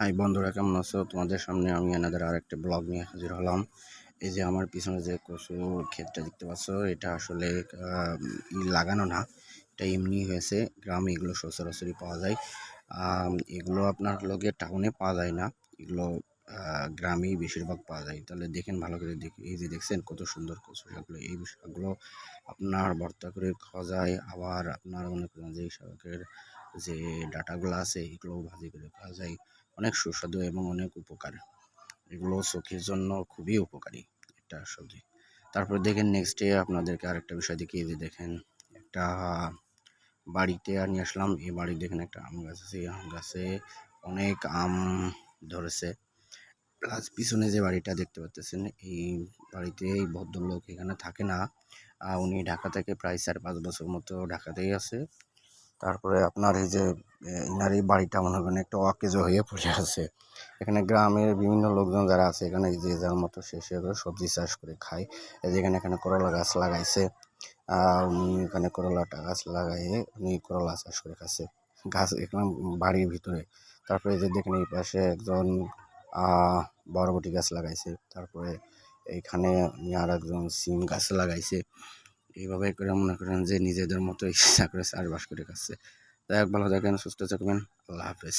High বন্ধুরা, কেমন আছো? তোমাদের সামনে আমি এনাদের আর একটা ব্লগ নিয়ে হাজির হলাম। এই যে আমার পিছনে যে কচু ক্ষেতটা দেখতে পাচ্ছ, এটা আসলে লাগানো না, এটা এমনি হয়েছে। গ্রামে এগুলো সচরাচরি পাওয়া যায়। এগুলো আপনার লোকে টাউনে পাওয়া যায় না। এগুলো গ্রামেই বেশিরভাগ পাওয়া যায়। তাহলে দেখেন ভালো করে দেখি, এই যে দেখছেন কত সুন্দর কচু শাকগুলো, এই শাকগুলো আপনার ভর্তা করে খাওয়া যায়। আবার আপনার মনে করেন যে শাকের যে ডাটাগুলো আছে, এগুলোও ভাজি করে খাওয়া যায়। অনেক সুস্বাদু এবং অনেক উপকার। এগুলো চোখের জন্য খুবই উপকারী একটা সবজি। তারপর দেখেন নেক্সট আপনাদেরকে আরেকটা বিষয় দেখিয়ে যে দেখেন একটা বাড়িতে নিয়ে আসলাম। এই বাড়ি দেখেন একটা আম গাছ আছে। এই আম গাছে অনেক আম ধরেছে। প্লাস পিছনে যে বাড়িটা দেখতে পাচ্ছেন এই বাড়িতে এই ভদ্রলোক এখানে থাকে না। উনি ঢাকা থেকে প্রায় চার পাঁচ বছর মতো ঢাকাতেই আছে। তারপরে আপনার এই যে এ, ইনার এই বাড়িটা মনে করেন একটা অকেজ হয়ে পড়ে আছে। এখানে গ্রামের বিভিন্ন লোকজন যারা আছে এখানে যে যার মতো সে সে সবজি চাষ করে খায়। যেখানে এখানে করলা গাছ লাগাইছে। উনি এখানে করলাটা গাছ লাগাইয়ে উনি করলা চাষ করে খাচ্ছে। গাছ এখানে বাড়ির ভিতরে। তারপরে যে দেখেন এই পাশে একজন বরবটি গাছ লাগাইছে। তারপরে এইখানে আর একজন সিম গাছ লাগাইছে। এইভাবে করে মনে করেন যে নিজেদের মতো ইচ্ছা করে চাষবাস করে খাচ্ছে। যাই হোক ভালো থাকেন, সুস্থ থাকবেন। আল্লাহ হাফেজ।